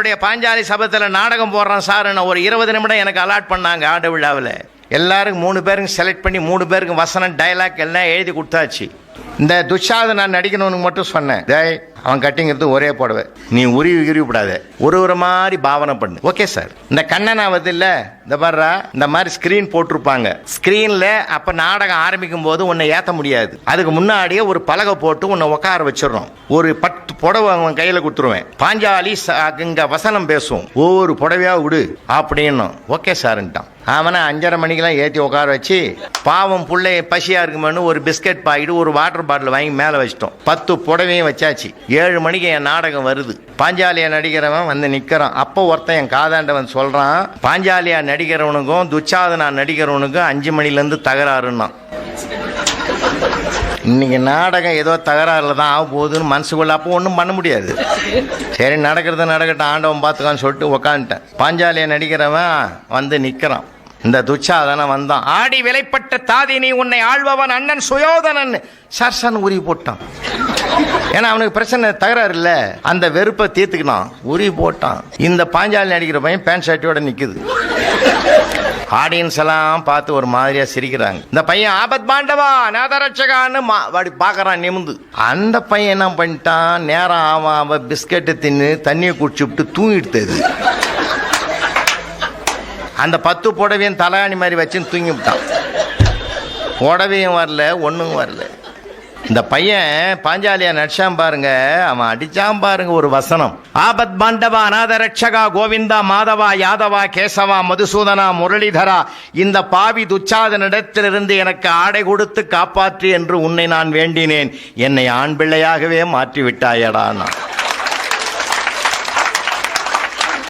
என்னுடைய பாஞ்சாலி சபத்தில் நாடகம் போடுறேன் சார் ஒரு இருபது நிமிடம் எனக்கு அலாட் பண்ணாங்க ஆண்டு விழாவில். எல்லாருக்கும் மூணு பேருக்கும் செலக்ட் பண்ணி மூணு பேருக்கும் வசனம் டைலாக் எல்லாம் எழுதி கொடுத்தாச்சு. இந்த துஷாத நான் நடிக்கணும்னு மட்டும் சொன்னேன். டேய் அவன் கட்டிங்கிறது ஒரே போடவே. நீ உருவி உருவி விடாத. ஒரு ஒரு மாதிரி பாவனை பண்ணு. ஓகே சார் இந்த கண்ணன் ஆகுது இல்ல இந்த பாருடா இந்த மாதிரி ஸ்கிரீன் போட்டிருப்பாங்க. ஸ்கிரீன்ல அப்ப நாடகம் ஆரம்பிக்கும் போது உன்னை ஏத்த முடியாது. அதுக்கு முன்னாடியே ஒரு பலகை போட்டு உன்னை உட்கார வச்சிடறோம் ஒரு பத்து புடவை அவன் கையில கொடுத்துருவேன். பாஞ்சாலி இங்க வசனம் பேசும். ஒவ்வொரு புடவையா விடு அப்படின்னும் ஓகே சார்ன்ட்டான் அவனை அஞ்சரை மணிக்கெல்லாம் ஏற்றி உட்கார வச்சு பாவம் புள்ளை பசியாக இருக்குமேனு ஒரு பிஸ்கட் பாக்கெட்டு ஒரு வாட்டர் பாட்டில் வாங்கி மேலே வச்சிட்டோம். பத்து புடவையும் வச்சாச்சு. ஏழு மணிக்கு என் நாடகம் வருது. பாஞ்சாலியா நடிக்கிறவன் வந்து நிற்கிறான் அப்போ ஒருத்தன் என் காதாண்டவன் சொல்கிறான் பாஞ்சாலியா நடிக்கிறவனுக்கும் துச்சாதனா நடிக்கிறவனுக்கும் அஞ்சு மணிலேருந்து தகராறுன்னான் இன்னைக்கு நாடகம் ஏதோ தகராறுல தான் ஆக போகுதுன்னு மனசுக்குள்ள அப்போ ஒன்றும் பண்ண முடியாது. சரி நடக்கிறது நடக்கட்டும் ஆண்டவன் பார்த்துக்கான்னு சொல்லிட்டு உக்காந்துட்டேன். பாஞ்சாலியை நடிக்கிறவன் வந்து நிற்கிறான் இந்த துச்சாதன வந்தான். ஆடி விலைப்பட்ட தாதினி உன்னை ஆள்பவன் அண்ணன் சுயோதனன். சர்சன் உரி போட்டான். ஏன்னா அவனுக்கு பிரச்சனை தகராறு இல்லை. அந்த வெறுப்பை தீர்த்துக்கினான். உரி போட்டான். இந்த பாஞ்சாலி நடிக்கிற பையன் பேண்ட் ஷர்ட்டோட நிற்குது ஆடியன்ஸ் எல்லாம் பார்த்து ஒரு மாதிரியா சிரிக்கிறாங்க. இந்த பையன் ஆபத் பாண்டவா நாதரட்சகான்னு அப்படி பார்க்கறான் நிமிந்து அந்த பையன் என்ன பண்ணிட்டான்? நேரம் ஆவான் அவன் பிஸ்கெட்டை தின்னு தண்ணியை குடிச்சுவிட்டு தூங்கிடுத்தது அந்த பத்து புடவையும் தலையாணி மாதிரி வச்சுன்னு தூங்கிவிட்டான் புடவையும் வரல ஒன்றும் வரல. இந்த பையன் பாஞ்சாலியா நடிச்சான் பாருங்க அவன் அடிச்சான் பாருங்க ஒரு வசனம். ஆபத் பாண்டவா அநாத ரட்சகா கோவிந்தா மாதவா யாதவா கேசவா மதுசூதனா முரளிதரா இந்த பாவி துச்சாதனிடத்திலிருந்து எனக்கு ஆடை கொடுத்து காப்பாற்று என்று உன்னை நான் வேண்டினேன். என்னை ஆண் பிள்ளையாகவே மாற்றி விட்டாயடா நான்.